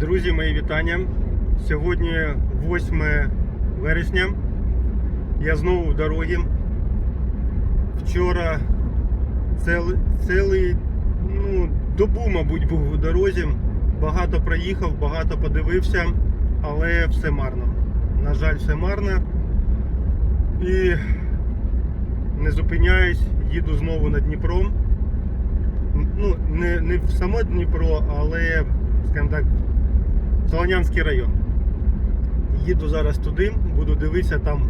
Друзі, мої вітання. Сьогодні 8 вересня. Я знову в дорогі. Вчора цілий, цілий ну, добу, мабуть, був у дорозі. Багато проїхав, багато подивився, але все марно. На жаль, все марно. І не зупиняюсь, їду знову на Дніпро. Ну, не, не в само Дніпро, але, скажімо так, Солонянський район. Їду зараз туди, буду дивитися там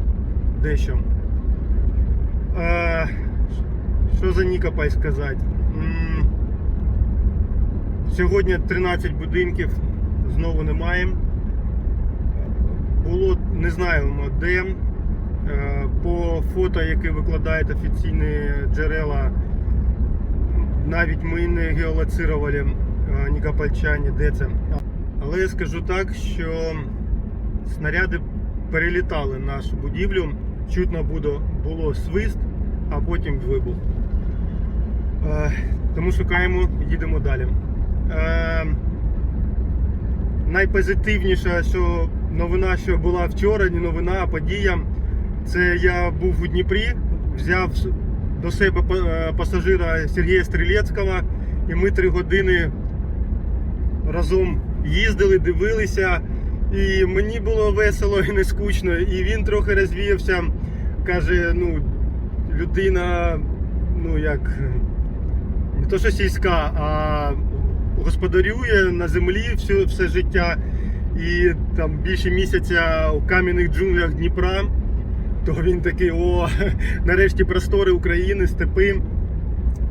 дещо. Е, що за Нікопай сказати? Сьогодні 13 будинків знову немає. Було не знаємо де. Е, По фото, яке викладають офіційні джерела, навіть ми не геолоцирували е, нікопольчані, де це. Але я скажу так, що снаряди перелітали нашу будівлю, чутно було, свист, а потім вибух. Е, тому шукаємо, їдемо далі. Е, найпозитивніша що новина, що була вчора, не новина, а подія. Це я був у Дніпрі, взяв до себе е, пасажира Сергія Стрілецького, і ми три години разом їздили, дивилися. І мені було весело і не скучно. І він трохи розвіявся. Каже, ну, людина, ну як, не то що сільська, а господарює на землі все, все життя. І там більше місяця у кам'яних джунглях Дніпра. То він такий, о, нарешті простори України, степи.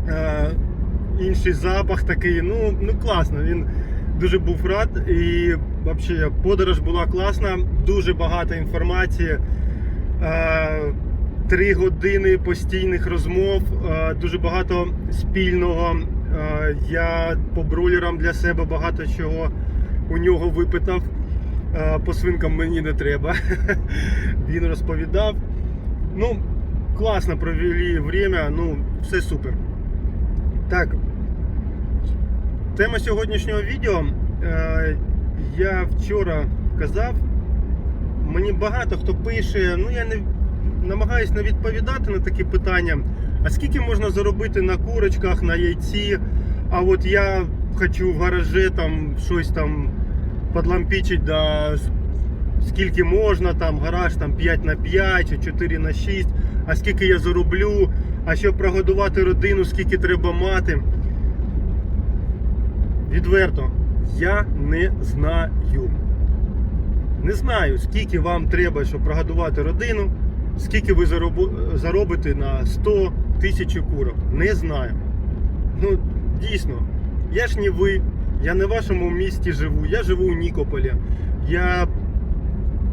Е, інший запах такий. Ну, ну класно. Він дуже був рад. І взагалі подорож була класна, дуже багато інформації. Е, Три години постійних розмов, е, дуже багато спільного. Е, Я по бролерам для себе багато чого у нього випитав. По свинкам мені не треба. Він розповідав. Ну, класно провели время, ну, все супер. Так. Тема сьогоднішнього відео. Е, я вчора казав, мені багато хто пише, ну я не намагаюсь не відповідати на такі питання. А скільки можна заробити на курочках, на яйці? А от я хочу в гаражі там щось там подлампічить, да, скільки можна, там гараж там 5 на 5 чи 4 на 6, а скільки я зароблю, а щоб прогодувати родину, скільки треба мати. Відверто, я не знаю. Не знаю, скільки вам треба, щоб прогодувати родину, скільки ви заробите на 100 тисяч курок. Не знаю. Ну, дійсно, я ж не ви, я не в вашому місті живу, я живу у Нікополі. Я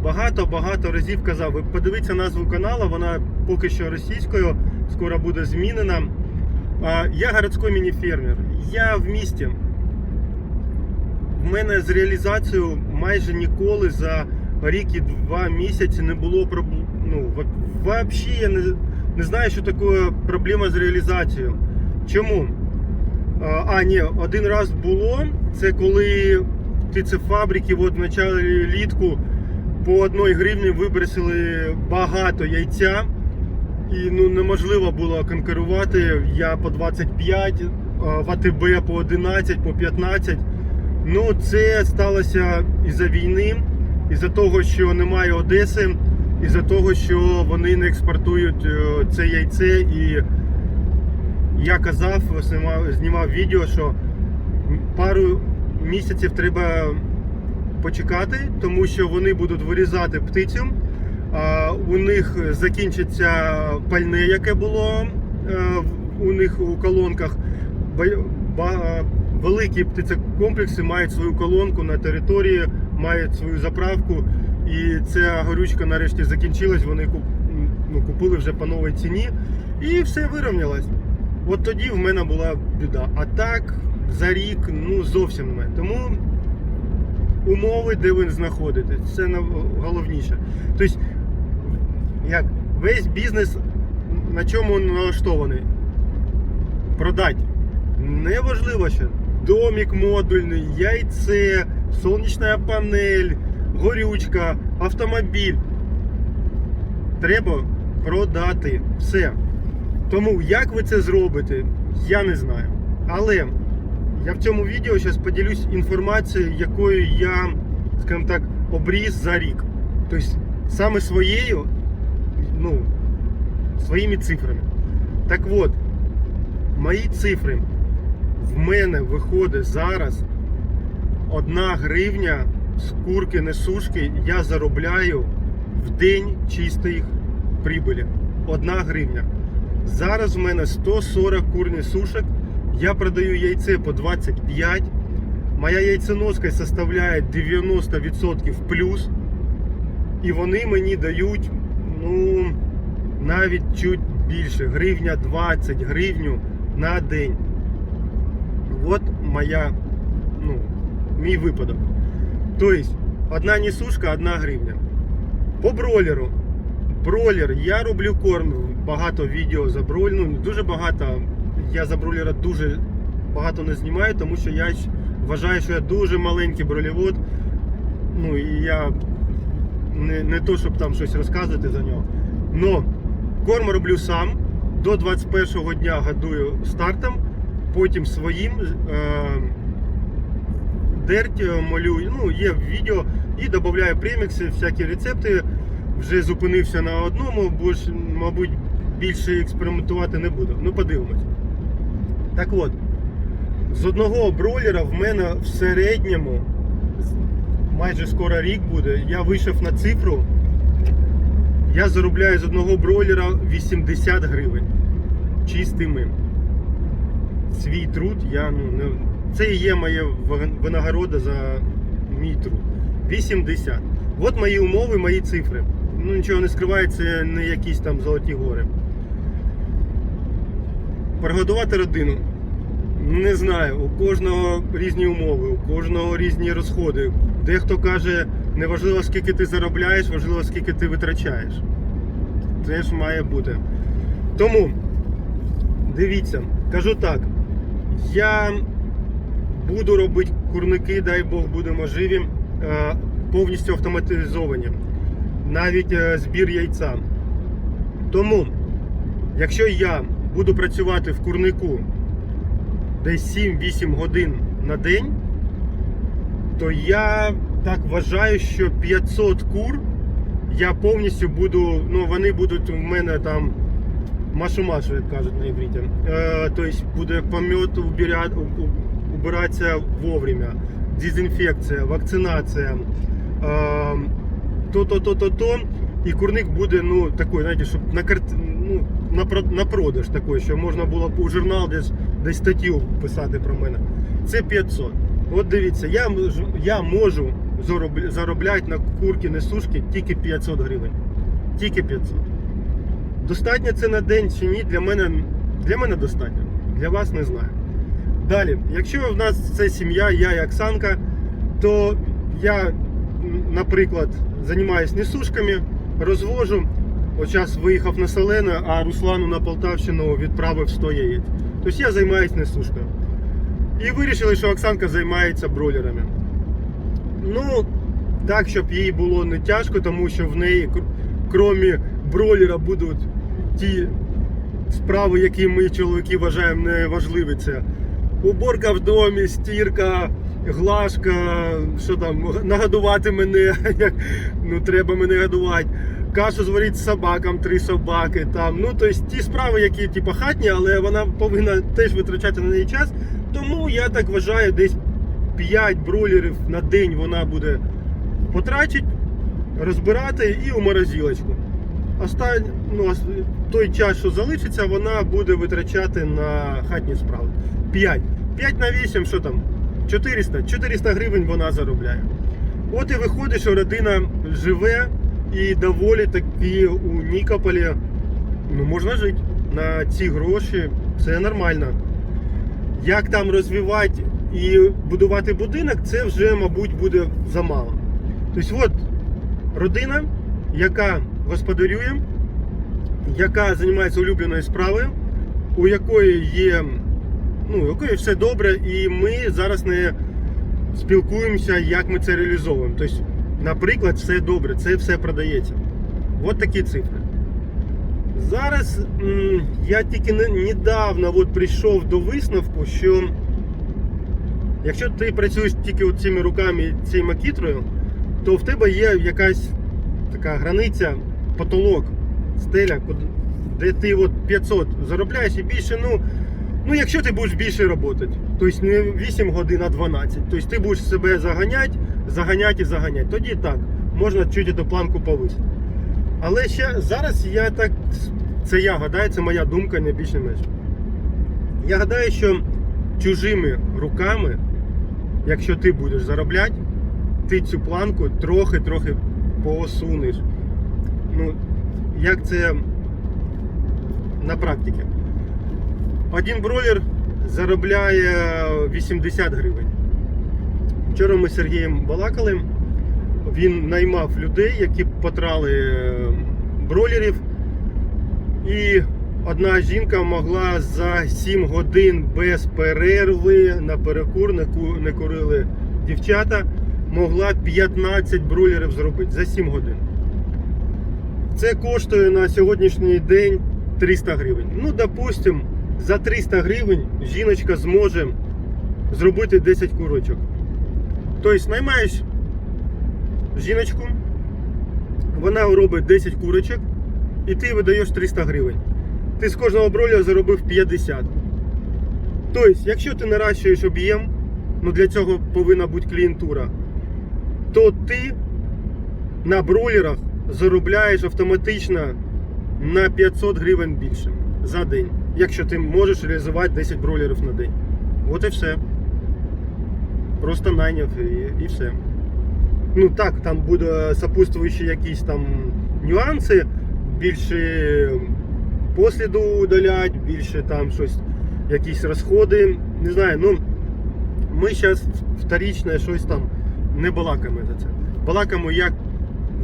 багато-багато разів казав, ви подивіться назву каналу, вона поки що російською, скоро буде змінена. Я городський мініфермер, я в місті. В мене з реалізацією майже ніколи за рік і два місяці не було проблем. Ну, взагалі я не, не знаю, що таке проблема з реалізацією. Чому? А, ні, один раз було. Це коли птицефабрики от в началі літку по одній гривні вибросили багато яйця. І ну, неможливо було конкурувати. Я по 25, в АТБ по 11, по 15. Ну, це сталося із-за війни, із-за того, що немає Одеси, із-за того, що вони не експортують е, це яйце. І я казав, знімав, відео, що пару місяців треба почекати, тому що вони будуть вирізати птицю. У них закінчиться пальне, яке було е, у них у колонках. Великі птицекомплекси мають свою колонку на території, мають свою заправку. І ця горючка нарешті закінчилась. Вони ну, купили вже по новій ціні, і все вирівнялось. От тоді в мене була біда. А так за рік ну зовсім немає. Тому умови, де ви знаходитесь, це найголовніше. Тобто, як весь бізнес на чому налаштований? Продать. Неважливо що. Домік модульний, яйце, сонячна панель, горючка, автомобіль. Треба продати все. Тому як ви це зробите, я не знаю. Але я в цьому відео зараз поділюсь інформацією, якою я, скажімо так, обріз за рік. Тобто саме своєю, ну, своїми цифрами. Так от, мої цифри в мене виходить зараз 1 гривня з курки несушки я заробляю в день чистої прибулі. 1 гривня. Зараз в мене 140 курних сушок. Я продаю яйце по 25. Моя яйценоска составляє 90% плюс. І вони мені дають, ну, навіть чуть більше. Гривня 20 гривню на день. От моя, ну, мій випадок. Тобто, одна несушка, одна гривня. По бролеру. Бролер, я роблю корм, багато відео за бролер, ну дуже багато. Я за бролера дуже багато не знімаю, тому що я вважаю, що я дуже маленький бролівод. Ну і я не, не то, щоб там щось розказувати за нього. Но корм роблю сам. До 21-го дня годую стартом, потім своїм. Е- дерть е, молю, ну, є відео і додаю премікси, всякі рецепти. Вже зупинився на одному, бо ж, мабуть, більше експериментувати не буду. Ну, подивимось. Так от, з одного бройлера в мене в середньому, майже скоро рік буде, я вийшов на цифру. Я заробляю з одного бройлера 80 гривень. Чистими. Свій труд я ну, не. Це і є моя винагорода за мій труд. 80. От мої умови, мої цифри. Ну нічого не скривається, не якісь там золоті гори. Прогодувати родину. Не знаю, у кожного різні умови, у кожного різні розходи. Дехто каже, не важливо скільки ти заробляєш, важливо скільки ти витрачаєш. Це ж має бути. Тому, дивіться, кажу так, я буду робити курники, дай Бог, будемо живі, е, повністю автоматизовані. Навіть е, збір яйця. Тому, якщо я буду працювати в курнику десь 7-8 годин на день, то я так вважаю, що 500 кур я повністю буду, ну вони будуть в мене там машу-машу, як кажуть на івриті. Е, тобто буде помет убиратися вовремя, дезінфекція, вакцинація, е, то-то-то-то-то. І курник буде, ну, такий, знаєте, щоб на карт... ну, на, про- на продаж такий, що можна було б у журнал десь, десь статтю писати про мене. Це 500. От дивіться, я, я можу заробляти на курки несушки тільки 500 гривень. Тільки 500. Достатньо це на день чи ні, для мене, для мене достатньо. Для вас не знаю. Далі, якщо в нас це сім'я, я і Оксанка, то я, наприклад, займаюся несушками, розвожу. От виїхав на Солене, а Руслану на Полтавщину відправив 100 яєць. Тобто я займаюся несушкою. І вирішили, що Оксанка займається бролерами. Ну, так, щоб їй було не тяжко, тому що в неї, кр- крім бролера, будуть ті справи, які ми, чоловіки, вважаємо неважливі. Це уборка в домі, стірка, глажка, що там, нагодувати мене, як ну треба мене годувати. Кашу зварити собакам, три собаки. Там. Ну, тобто ті справи, які типу, хатні, але вона повинна теж витрачати на неї час. Тому я так вважаю, десь 5 бролерів на день вона буде потрачить, розбирати і у морозилочку. Остань, ну, той час, що залишиться, вона буде витрачати на хатні справи. 5. 5 на 8, що там? 400. 400 гривень вона заробляє. От і виходить, що родина живе і доволі таки у Нікополі ну, можна жити на ці гроші. Це нормально. Як там розвивати і будувати будинок, це вже, мабуть, буде замало. Тобто, от родина, яка господарює, яка займається улюбленою справою, у якої є, ну, у якої все добре, і ми зараз не спілкуємося, як ми це реалізовуємо. Тобто, наприклад, все добре, це все продається. От такі цифри. Зараз я тільки не- недавно от прийшов до висновку, що якщо ти працюєш тільки от цими руками і цією макітрою, то в тебе є якась така границя, потолок, стеля, де ти от 500 заробляєш і більше, ну, ну якщо ти будеш більше працювати, тобто не 8 годин, а 12, тобто ти будеш себе заганяти, заганяти і заганяти, тоді так, можна чуть эту планку повисити. Але ще зараз я так, це я гадаю, це моя думка, не більше менше. Я гадаю, що чужими руками, якщо ти будеш заробляти, ти цю планку трохи-трохи посунеш. Ну, як це на практиці? Один бройлер заробляє 80 гривень. Вчора ми з Сергієм балакали. Він наймав людей, які потрали е, бройлерів. І одна жінка могла за 7 годин без перерви на перекур, не курили дівчата, могла 15 бройлерів зробити за 7 годин. Це коштує на сьогоднішній день 300 гривень. Ну, допустим, за 300 гривень жіночка зможе зробити 10 курочок. Тобто наймаєш жіночку, вона робить 10 курочок, і ти видаєш 300 гривень. Ти з кожного бройлера заробив 50. Тобто, якщо ти наращуєш об'єм, ну для цього повинна бути клієнтура, то ти на бройлерах заробляєш автоматично на 500 гривень більше за день, якщо ти можеш реалізувати 10 бройлерів на день. От і все. Просто найняв і, і все. Ну так, там буде сопутствуючі якісь там нюанси, більше посліду удалять, більше там щось, якісь розходи. Не знаю, ну ми зараз вторічне щось там не балакаємо за це. Балакаємо, як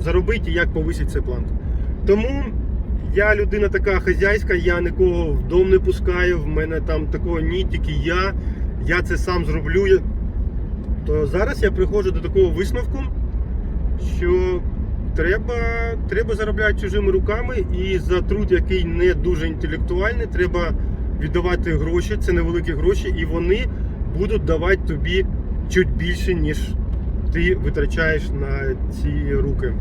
заробити і як повисити цей план. Тому я людина така хазяйська, я нікого в дом не пускаю, в мене там такого ні, тільки я. Я це сам зроблю. То зараз я приходжу до такого висновку, що треба, треба заробляти чужими руками і за труд, який не дуже інтелектуальний, треба віддавати гроші, це невеликі гроші, і вони будуть давати тобі чуть більше, ніж ти витрачаєш на ці руки.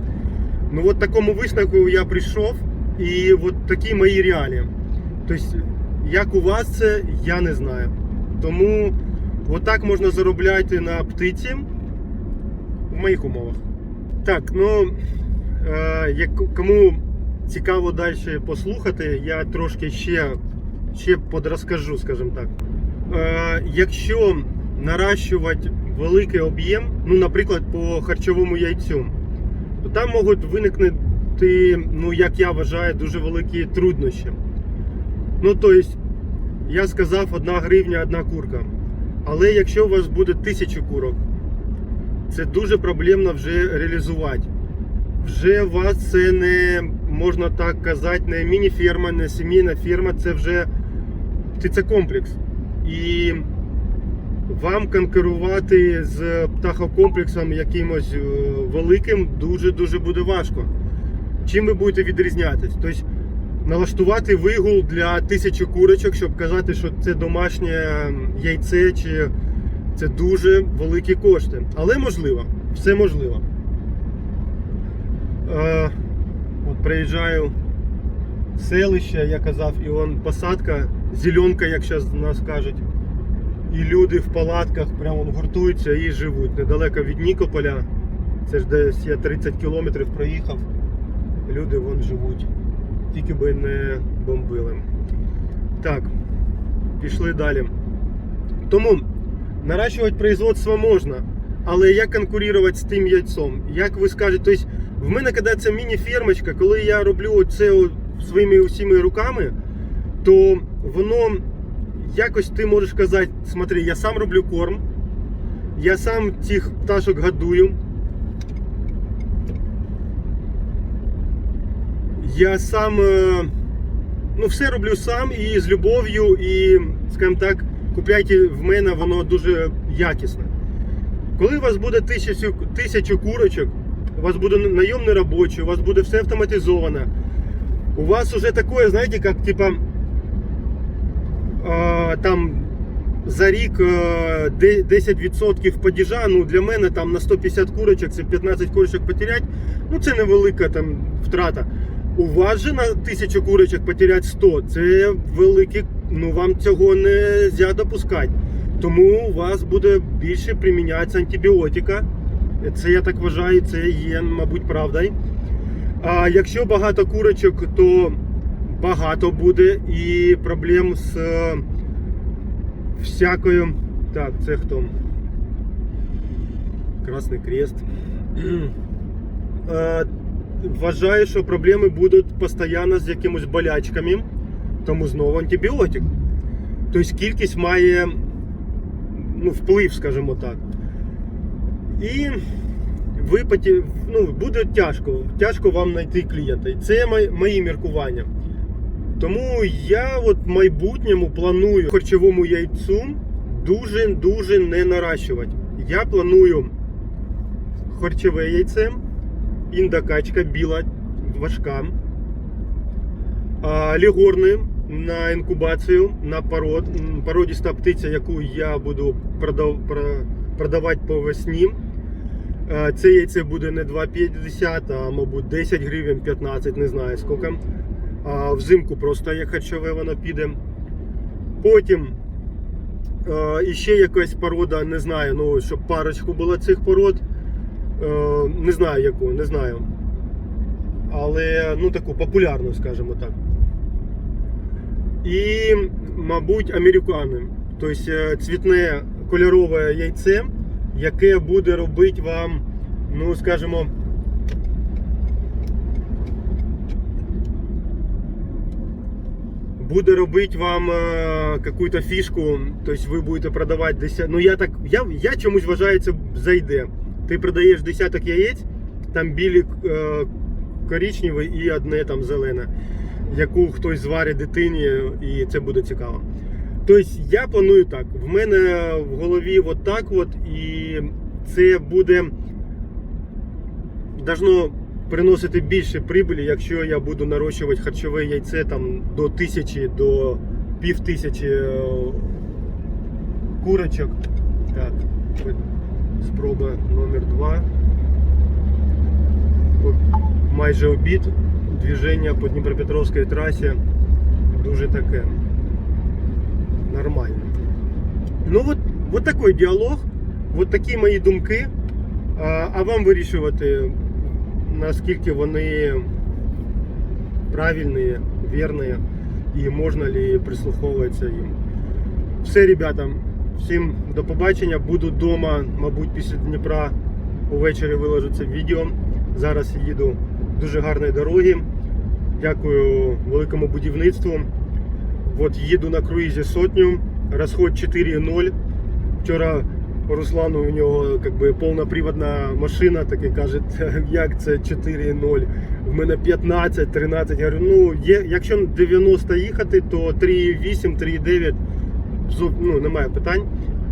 Ну от такому висновку я прийшов, і от такі мої реалії. Тобто, як у вас це, я не знаю. Тому отак можна заробляти на птиці в моїх умовах. Так, ну е, кому цікаво далі послухати, я трошки ще, ще подрозкажу, скажімо так. Е, якщо наращувати великий об'єм, ну, наприклад, по харчовому яйцю, то там можуть виникнути, ну, як я вважаю, дуже великі труднощі. Ну, тобто, я сказав, одна гривня, одна курка. Але якщо у вас буде тисяча курок, це дуже проблемно вже реалізувати. Вже у вас це не можна так казати, не міні-ферма, не сімейна ферма, це вже комплекс. І вам конкурувати з птахокомплексом якимось е, великим дуже-дуже буде важко. Чим ви будете відрізнятись? Тобто налаштувати вигул для тисячі курочок, щоб казати, що це домашнє яйце, чи це дуже великі кошти. Але можливо, все можливо. Е, от приїжджаю в селище, я казав, і он посадка, зеленка, як зараз нас кажуть. І люди в палатках прямо гуртуються і живуть недалеко від Нікополя. Це ж десь я 30 кілометрів проїхав. Люди вон живуть. Тільки би не бомбили. Так, пішли далі. Тому наращувати производство можна, але як конкурувати з тим яйцом? Як ви скажете, тобто в мене, коли це міні-фермочка, коли я роблю це своїми усіми руками, то воно якось ти можеш казати, смотри, я сам роблю корм, я сам цих пташок годую. Я сам е, ну, все роблю сам і з любов'ю, і, скажімо так, купляйте в мене, воно дуже якісне. Коли у вас буде тисячу, тисячу курочок, у вас буде найомний робочий, у вас буде все автоматизовано. У вас уже такое, знаете, как типа там за рік е, 10% падіжа, ну для мене там на 150 курочок, це 15 курочок потерять, ну це невелика там втрата. У вас же на 1000 курочок потерять 100, це великі, ну вам цього не можна допускати. Тому у вас буде більше примінятися антибіотика. Це я так вважаю, це є, мабуть, правдою. А якщо багато курочок, то багато буде і проблем з е, всякою. Так, це хто? Красний Крест. Вважаю, що проблеми будуть постійно з якимись болячками, тому знову антибіотик. Тобто кількість має ну, вплив, скажімо так. І ви ну, буде тяжко, тяжко вам знайти клієнта. І це мої міркування. Тому я от в майбутньому планую харчовому яйцю дуже-дуже не наращувати. Я планую харчове яйце, індокачка біла, важка, лігорни на інкубацію, на пород, породіста птиця, яку я буду продав, продавати по весні. Це яйце буде не 2,50, а мабуть 10 гривень, 15, не знаю скільки. А взимку просто як харчове воно піде. Потім е, іще якась порода, не знаю, ну, щоб парочку було цих пород. Е, не знаю яку, не знаю. Але ну таку популярну, скажімо так. І, мабуть, американи. Тобто е, цвітне кольорове яйце, яке буде робити вам, ну, скажімо, буде робити вам е, какую-то фішку, тобто ви будете продавати 10. Ну я так, я, я чомусь вважаю, це зайде. Ти продаєш десяток яєць, там білі е, коричневі і одне там зелене, яку хтось зварить дитині, і це буде цікаво. Тобто я планую так. В мене в голові от так от, і це буде должно приносити більше прибилі, якщо я буду нарощувати харчове яйце там до тисячі, до пів тисячі е, курочок. Так, спроба номер два. Майже обід. Движення по Дніпропетровській трасі дуже таке нормально. Ну от, от такий діалог, от такі мої думки. А вам вирішувати, наскільки вони правильні, вірні і можна ли прислуховуватися їм. Все, ребята, всім до побачення. Буду вдома, мабуть, після Дніпра увечері виложу це відео. Зараз їду дуже гарної дороги. Дякую великому будівництву. От їду на круїзі сотню, розход 4.0. Вчора Руслану у нього как би, повноприводна машина, так і каже, як це 4.0. В мене 15-13. Я говорю, ну, є, якщо 90 їхати, то 3.8, 3.9 ну, немає питань.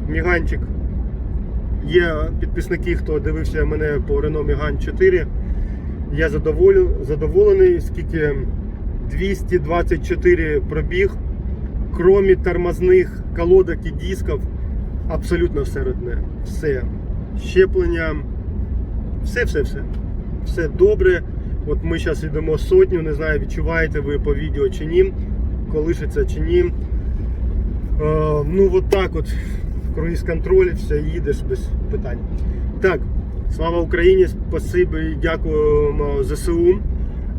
Міганчик. Є підписники, хто дивився мене по Renault Megane 4. Я задоволен, задоволений, скільки 224 пробіг, крім тормозних колодок і дисків, абсолютно все родне. Все. Щеплення, все, все, все. Все добре. От ми зараз йдемо сотню, не знаю, відчуваєте ви по відео чи ні, колишиться чи ні. Е, ну, от так от. Круїз контроль, все, їдеш без питань. Так, слава Україні, спасибі, дякуємо ЗСУ.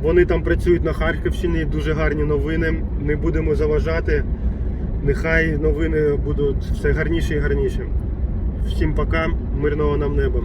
Вони там працюють на Харківщині, дуже гарні новини. Не будемо заважати. Нехай новини будуть все гарніші і гарніші. Всім пока, мирного нам неба.